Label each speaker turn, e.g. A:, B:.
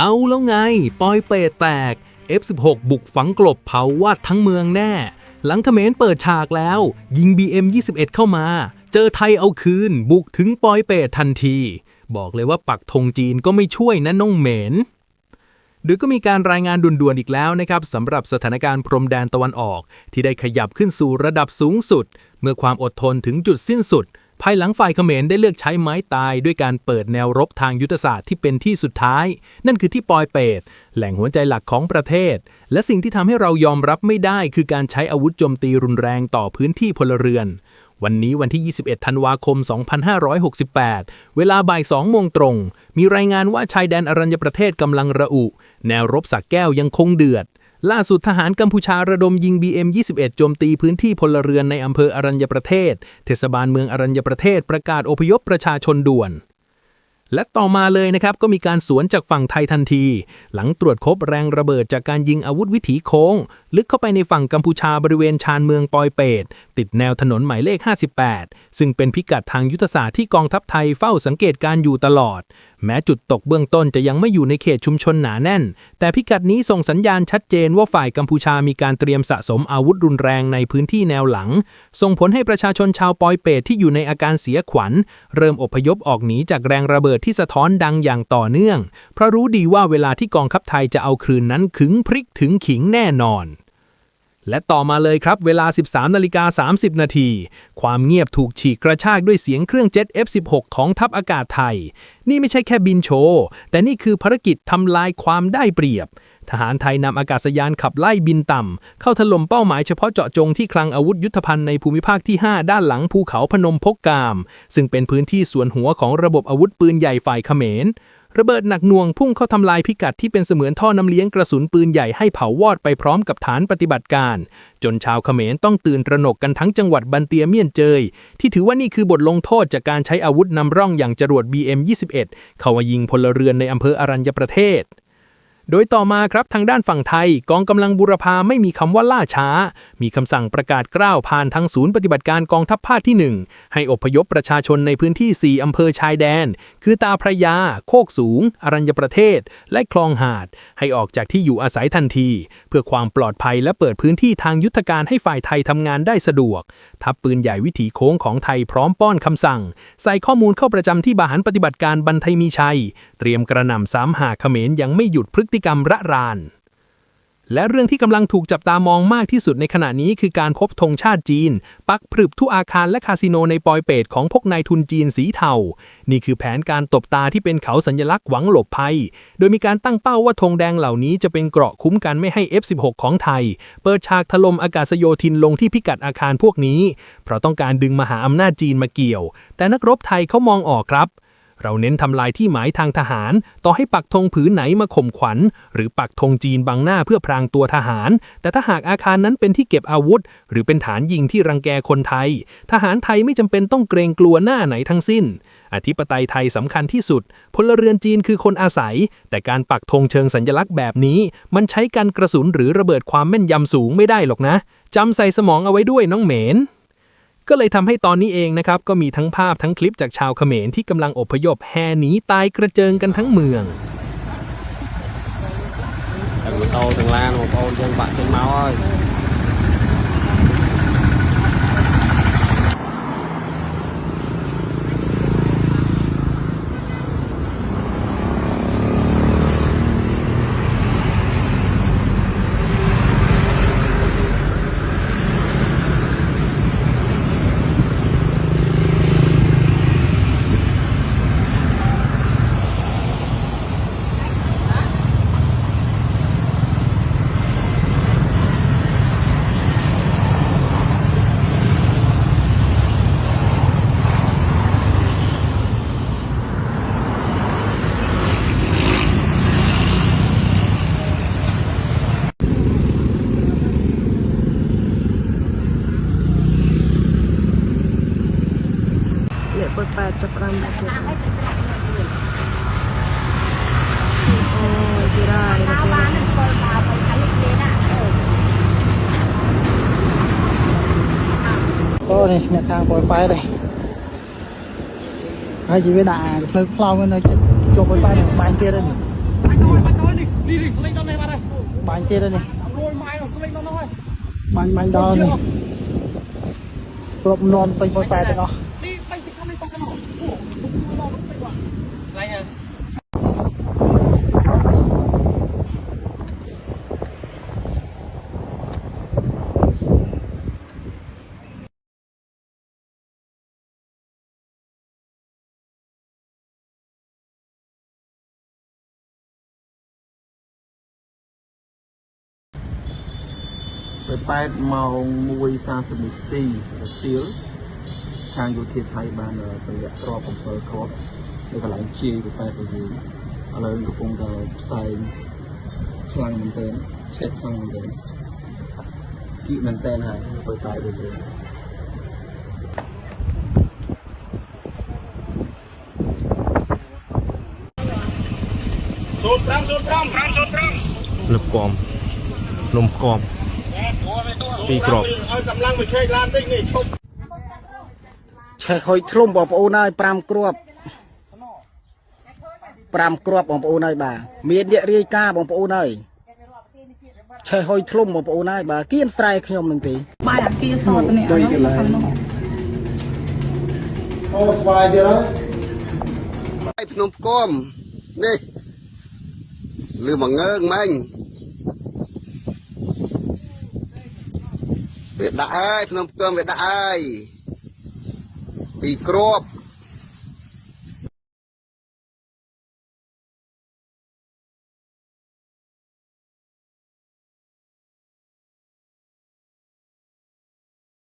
A: เอาแล้วไง ปอยเปตแตก F16 บุกฝังกลบเผาวาดทั้งเมืองแน่ หลังเขมรเปิดฉากแล้ว ยิง BM21 เข้ามา เจอไทยเอาคืน บุกถึงปอยเปตทันที บอกเลยว่าปักธงจีนก็ไม่ช่วยนะน้องเหมนหรือก็มีการรายงานด่วนๆอีกแล้วนะครับสำหรับสถานการณ์พรมแดนตะวันออก ที่ได้ขยับขึ้นสู่ระดับสูงสุด เมื่อความอดทนถึงจุดสิ้นสุด ภายหลังฝ่ายเขมรได้เลือกใช้ไม้ตายด้วยการเปิดแนวรบทางยุทธศาสตร์ที่เป็นที่สุดท้าย นั่นคือที่ปอยเปต แหล่งหัวใจหลักของประเทศ และสิ่งที่ทำให้เรายอมรับไม่ได้ คือการใช้อาวุธโจมตีรุนแรงต่อพื้นที่พลเรือน วันนี้วันที่ 21 ธันวาคม 2568 เวลาบ่าย 2 โมงตรง มีรายงานว่าชายแดนอรัญญประเทศกำลังระอุ แนวรบสักแก้วยังคงเดือด ล่าสุดทหารกัมพูชาระดมยิง BM21 โจมตีพื้นที่พลเรือนในอำเภออรัญญประเทศ เทศบาลเมืองอรัญญประเทศประกาศอพยพประชาชนด่วน และต่อมาเลยนะครับ ก็มีการสวนจากฝั่งไทยทันที หลังตรวจพบแรงระเบิดจากการยิงอาวุธวิถีโค้ง ลึกเข้าไปในฝั่งกัมพูชาบริเวณชานเมืองปอยเปตติดแนวถนนหมายเลข 58 ซึ่งเป็นพิกัดทางยุทธศาสตร์ที่กองทัพไทยเฝ้าสังเกตการอยู่ตลอด แม้จุดตกเบื้องต้นจะยังไม่อยู่ในเขตชุมชนหนาแน่น แต่พิกัดนี้ส่งสัญญาณชัดเจนว่าฝ่ายกัมพูชามีการเตรียมสะสมอาวุธรุนแรงในพื้นที่แนวหลัง ส่งผลให้ประชาชนชาวปอยเปตที่อยู่ในอาการเสียขวัญ เริ่มอพยพออกหนีจากแรงระเบิดที่สะท้อนดังอย่างต่อเนื่อง เพราะรู้ดีว่าเวลาที่กองทัพไทยจะเอาคืนนั้นขึงพริกถึงขิงแน่นอน และต่อมาเลยครับเวลา 13นาฬิกา30 นาที ความเงียบถูกฉีกกระชากด้วยเสียงเครื่องเจ็ต F16 ของทัพอากาศไทย นี่ไม่ใช่แค่บินโชว์ แต่นี่คือภารกิจทำลายความได้เปรียบ ทหารไทยนำอากาศยานขับไล่บินต่ำ เข้าถล่มเป้าหมายเฉพาะเจาะจงที่คลังอาวุธยุทธภัณฑ์ในภูมิภาคที่ 5 ด้านหลังภูเขาพนมพกกาม ซึ่งเป็นพื้นที่ส่วนหัวของระบบอาวุธปืนใหญ่ฝ่ายเขมร ระเบิดหนักหน่วงพุ่งเข้าทำลายพิกัดที่เป็นเสมือนท่อน้ำเลี้ยงกระสุนปืนใหญ่ให้เผาวอดไปพร้อมกับฐานปฏิบัติการ จนชาวเขมรต้องตื่นตระหนกกันทั้งจังหวัดบันเตียเมียนเจย ที่ถือว่านี่คือบทลงโทษจากการใช้อาวุธนำร่องอย่างจรวด BM21 เข้ามายิงพลเรือนในอำเภออรัญญประเทศ โดยต่อมาครับทางด้านฝั่งไทย กองกำลังบุรพาไม่มีคำว่าล่าช้า มีคำสั่งประกาศกล้าวผ่านทางศูนย์ปฏิบัติการกองทัพภาคที่ 1 ให้อพยพประชาชนในพื้นที่ 4อำเภอชายแดน คือตาพระยา โคกสูง อรัญญประเทศ และคลองหาด ให้ออกจากที่อยู่อาศัยทันที เพื่อความปลอดภัยและเปิดพื้นที่ทางยุทธการให้ฝ่ายไทยทำงานได้สะดวก ทัพปืนใหญ่วิถีโค้งของไทยพร้อมป้อนคำสั่ง ใส่ข้อมูลเข้าประจำที่บาหารปฏิบัติการบันไทมีชัย เตรียมกระหน่ำซ้ำหาเขมรยังไม่หยุดพฤติกรรมระราน และเรื่องที่กำลังถูกจับตามองมากที่สุดในขณะนี้คือการพบธงชาติจีน ปักพรึบทุกอาคารและคาสิโนในปอยเปตของพวกนายทุนจีนสีเทา นี่คือแผนการตบตาที่เป็นเขาสัญลักษณ์หวังหลบภัย โดยมีการตั้งเป้าว่าธงแดงเหล่านี้จะเป็นเกราะคุ้มกันไม่ให้ F16 ของไทย เปิดฉากถล่มอากาศโยธินลงที่พิกัดอาคารพวกนี้ เพราะต้องการดึงมหาอำนาจจีนมาเกี่ยว แต่นักรบไทยเขามองออกครับ เราเน้นทำลายที่หมายทางทหาร ต่อให้ปักธงผืนไหนมาข่มขวัญ หรือปักธงจีนบังหน้าเพื่อพรางตัวทหาร แต่ถ้าหากอาคารนั้นเป็นที่เก็บอาวุธ หรือเป็นฐานยิงที่รังแกคนไทย ทหารไทยไม่จำเป็นต้องเกรงกลัวหน้าไหนทั้งสิ้น อธิปไตยไทยสำคัญที่สุด พลเรือนจีนคือคนอาศัย แต่การปักธงเชิงสัญลักษณ์แบบนี้ มันใช้กันกระสุนหรือระเบิดความแม่นยำสูงไม่ได้หรอกนะจำใส่สมองเอาไว้ด้วยน้องเหมน ก็เลยทำให้ตอนนี้เองนะครับก็มีทั้งภาพทั้งคลิปจากชาวเขมรที่กำลังอพยพแห่หนีตายกระเจิงกันทั้งเมือง
B: เอาถึงลานเอาถึงบะถึงเมาอ้อยา
C: มประตูโอ้ยที่ได้ประตูโอ้นี่เนี่ยทา
D: งปล่อยไปเลยให้ชีวิตด้เพลิงเพลาเงินเลยจบปล่อยไฟเนี่ยบานเตี้ยได้หนิบานเตี้ยได้หนิบานบาน
E: ดอนนี่กลมนอนไปปล่อยไปเลยเนาะ
F: ពេល8ម៉ោង1:30នាទីរសៀលខាងយោធាថៃបានទម្លាក់គ្រាប់7គ្រាប់នៅកន្លែងជាយពេល8របស់យើងឥឡូវកំពុងតែផ្សែងខ្លាំងមែនទែនឆេះខ្លាំងមែនទែនគីមែនទែនហើយពេល8របស់យើង
G: លឹបគំនំគំ ពីរក្រប
D: ឆេះហុយធ្លុំបងប្អូនហើយ5គ្រាប់5គ្រាប់បងប្អូនហើយបាទមានអ្នករាយការណ៍បងប្អូនហើយឆេះហុយធ្លុំបងប្អូនហើយបាទគៀនស្រែខ្ញុំនឹងទេ
C: បាយអាគារសតនេះអត់ខាងនោះ
D: អូស្វាយទៀតហើយ
H: ហើយភ្នំគំនេះលឺមកងើងមិញ វាដាក់ហើយភ្នំគំវាដាក់ហើយពីគ្រាប់